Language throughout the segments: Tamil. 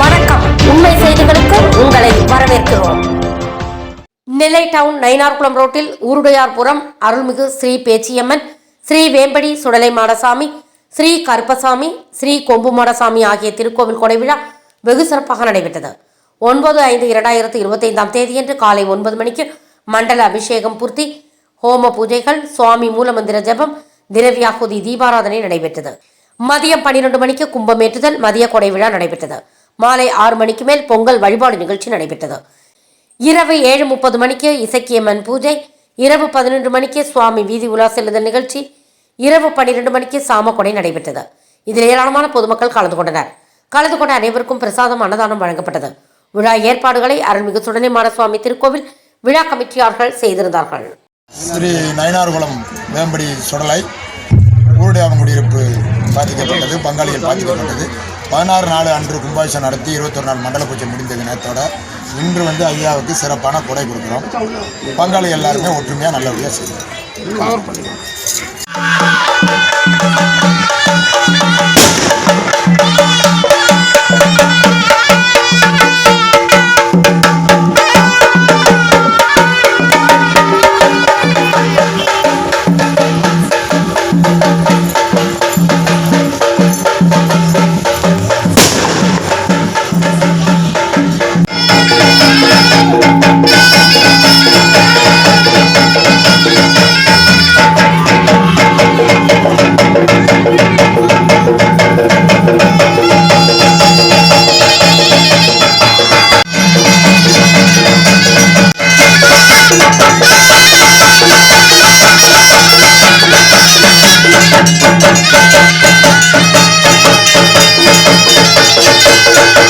வணக்கம். உண்மை செய்திகளுக்கு உங்களை வரவேற்கிறோம். நெல்லை டவுன் நயினார்குளம் ரோட்டில் ஊருடையார்புரம் அருள்மிகு ஸ்ரீ பேச்சியம்மன் ஸ்ரீ வேம்படி சுடலை மாடசாமி ஸ்ரீ கருப்பசாமி ஸ்ரீ கொம்பு மாடசாமி ஆகிய திருக்கோவில் கொடை விழா வெகு சிறப்பாக நடைபெற்றது. ஒன்பது ஐந்து இரண்டாயிரத்து இருபத்தைந்தாம் தேதியன்று காலை ஒன்பது மணிக்கு மண்டல அபிஷேகம் பூர்த்தி ஹோம பூஜைகள் சுவாமி மூலமந்திர ஜெபம் திரவியாகுதி தீபாராதனை நடைபெற்றது. மதியம் பன்னிரண்டு மணிக்கு கும்பமேற்றுதல் மதிய கொடை விழா நடைபெற்றது. மாலை ஆறு மணிக்கு மேல் பொங்கல் வழிபாடு நிகழ்ச்சி நடைபெற்றது. இரவு ஏழு முப்பது மணிக்கு இசக்கியம்மன் பூஜை இரவு பதினொன்று மணிக்கு சுவாமி வீதி உலா செல்லுதல் நிகழ்ச்சி இரவு பன்னிரண்டு மணிக்கு சாமக்கொடை நடைபெற்றது. இதில் ஏராளமான பொதுமக்கள் கலந்து கொண்டனர். கலந்து கொண்ட அனைவருக்கும் பிரசாதம் அன்னதானம் வழங்கப்பட்டது. விழா ஏற்பாடுகளை அருள்மிகு சுடலை மாடசுவாமி திருக்கோவில் விழா கமிட்டியார்கள் செய்திருந்தார்கள். ஸ்ரீ நயனார்குளம் வேம்படி சுடலை ஊருடைய பாதிக்கப்பட்டது பங்காளிகள் பாதிக்கப்பட்டது. பதினாறு நாள் அன்று கும்பாபிஷேகம் நடத்தி இருபத்தொரு நாள் மண்டல பூஜை முடிந்தது நேரத்தோட இன்று வந்து ஐயாவுக்கு சிறப்பான கொடை கொடுக்குறோம். பங்காளி எல்லாருமே ஒற்றுமையாக நல்லபடியாக செய்யும்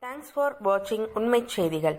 தேங்க்ஸ் ஃபார் வாட்சிங் உண்மை செய்திகள்